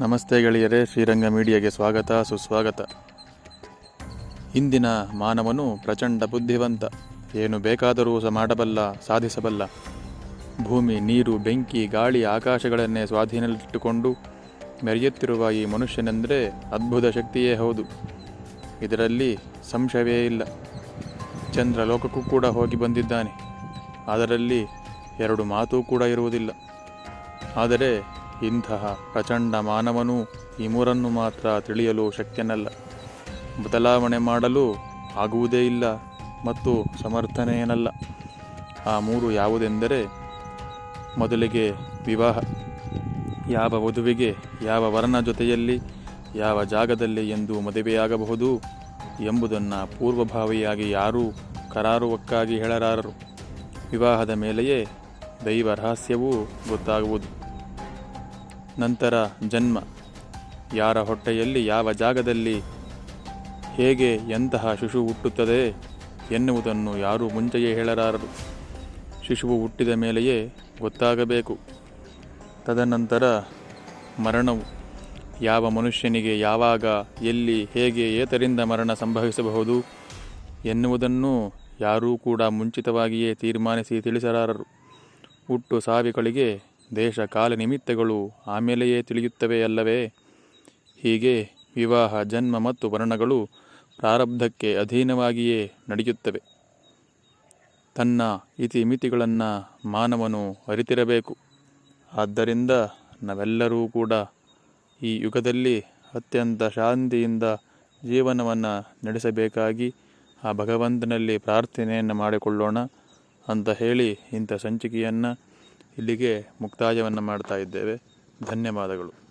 ನಮಸ್ತೆ ಗೆಳೆಯರೇ, ಶ್ರೀರಂಗ ಮೀಡಿಯಾಗೆ ಸ್ವಾಗತ, ಸುಸ್ವಾಗತ. ಇಂದಿನ ಮಾನವನು ಪ್ರಚಂಡ ಬುದ್ಧಿವಂತ. ಏನು ಬೇಕಾದರೂ ಸಹ ಮಾಡಬಲ್ಲ, ಸಾಧಿಸಬಲ್ಲ. ಭೂಮಿ, ನೀರು, ಬೆಂಕಿ, ಗಾಳಿ, ಆಕಾಶಗಳನ್ನೇ ಸ್ವಾಧೀನದಲ್ಲಿಟ್ಟುಕೊಂಡು ಮೆರೆಯುತ್ತಿರುವ ಈ ಮನುಷ್ಯನೆಂದರೆ ಅದ್ಭುತ ಶಕ್ತಿಯೇ ಹೌದು. ಇದರಲ್ಲಿ ಸಂಶಯವೇ ಇಲ್ಲ. ಚಂದ್ರ ಲೋಕಕ್ಕೂ ಕೂಡ ಹೋಗಿ ಬಂದಿದ್ದಾನೆ. ಅದರಲ್ಲಿ ಎರಡು ಮಾತೂ ಕೂಡ ಇರುವುದಿಲ್ಲ. ಆದರೆ ಇಂತಹ ಪ್ರಚಂಡ ಮಾನವನು ಈ ಮೂರನ್ನು ಮಾತ್ರ ತಿಳಿಯಲು ಶಕ್ಯನಲ್ಲ ಬದಲಾವಣೆ ಮಾಡಲು ಆಗುವುದೇ ಇಲ್ಲ ಮತ್ತು ಸಮರ್ಥನೆಯೇನಲ್ಲ. ಆ ಮೂರು ಯಾವುದೆಂದರೆ ಮೊದಲಿಗೆ ವಿವಾಹ, ಯಾವ ವಧುವಿಗೆ ಯಾವ ವರನ ಜೊತೆಯಲ್ಲಿ ಯಾವ ಜಾಗದಲ್ಲಿ ಎಂದು ಮದುವೆಯಾಗಬಹುದು ಎಂಬುದನ್ನು ಪೂರ್ವಭಾವಿಯಾಗಿ ಯಾರೂ ಕರಾರುವಕ್ಕಾಗಿ ಹೇಳರಾರರು. ವಿವಾಹದ ಮೇಲೆಯೇ ದೈವ ರಹಸ್ಯವೂ ಗೊತ್ತಾಗುವುದು. ನಂತರ ಜನ್ಮ. ಯಾರ ಹೊಟ್ಟೆಯಲ್ಲಿ ಯಾವ ಜಾಗದಲ್ಲಿ ಹೇಗೆ ಎಂತಹ ಶಿಶು ಹುಟ್ಟುತ್ತದೆ ಎನ್ನುವುದನ್ನು ಯಾರೂ ಮುಂಚೆಯೇ ಹೇಳಲಾರರು. ಶಿಶುವು ಹುಟ್ಟಿದ ಮೇಲೆಯೇ ಗೊತ್ತಾಗಬೇಕು. ತದನಂತರ ಮರಣವು. ಯಾವ ಮನುಷ್ಯನಿಗೆ ಯಾವಾಗ, ಎಲ್ಲಿ, ಹೇಗೆ ಏತರಿಂದ ಮರಣ ಸಂಭವಿಸಬಹುದು ಎನ್ನುವುದನ್ನು ಯಾರೂ ಕೂಡ ಮುಂಚಿತವಾಗಿಯೇ ತೀರ್ಮಾನಿಸಿ ತಿಳಿಸಲಾರರು. ಹುಟ್ಟು ಸಾವಿಗಳಿಗೆ ದೇಶ ಕಾಲ ನಿಮಿತ್ತಗಳು ಆಮೇಲೆಯೇ ತಿಳಿಯುತ್ತವೆ ಅಲ್ಲವೇ? ಹೀಗೆ ವಿವಾಹ, ಜನ್ಮ ಮತ್ತು ವರ್ಣಗಳು ಪ್ರಾರಬ್ಧಕ್ಕೆ ಅಧೀನವಾಗಿಯೇ ನಡೆಯುತ್ತವೆ. ತನ್ನ ಇತಿಮಿತಿಗಳನ್ನು ಮಾನವನು ಅರಿತಿರಬೇಕು. ಆದ್ದರಿಂದ ನಾವೆಲ್ಲರೂ ಕೂಡ ಈ ಯುಗದಲ್ಲಿ ಅತ್ಯಂತ ಶಾಂತಿಯಿಂದ ಜೀವನವನ್ನು ನಡೆಸಬೇಕಾಗಿ ಆ ಭಗವಂತನಲ್ಲಿ ಪ್ರಾರ್ಥನೆಯನ್ನು ಮಾಡಿಕೊಳ್ಳೋಣ ಅಂತ ಹೇಳಿ ಇಂಥ ಸಂಚಿಕೆಯನ್ನು ಇಲ್ಲಿಗೆ ಮುಕ್ತಾಯವನ್ನು ಮಾಡ್ತಾ ಇದ್ದೇವೆ. ಧನ್ಯವಾದಗಳು.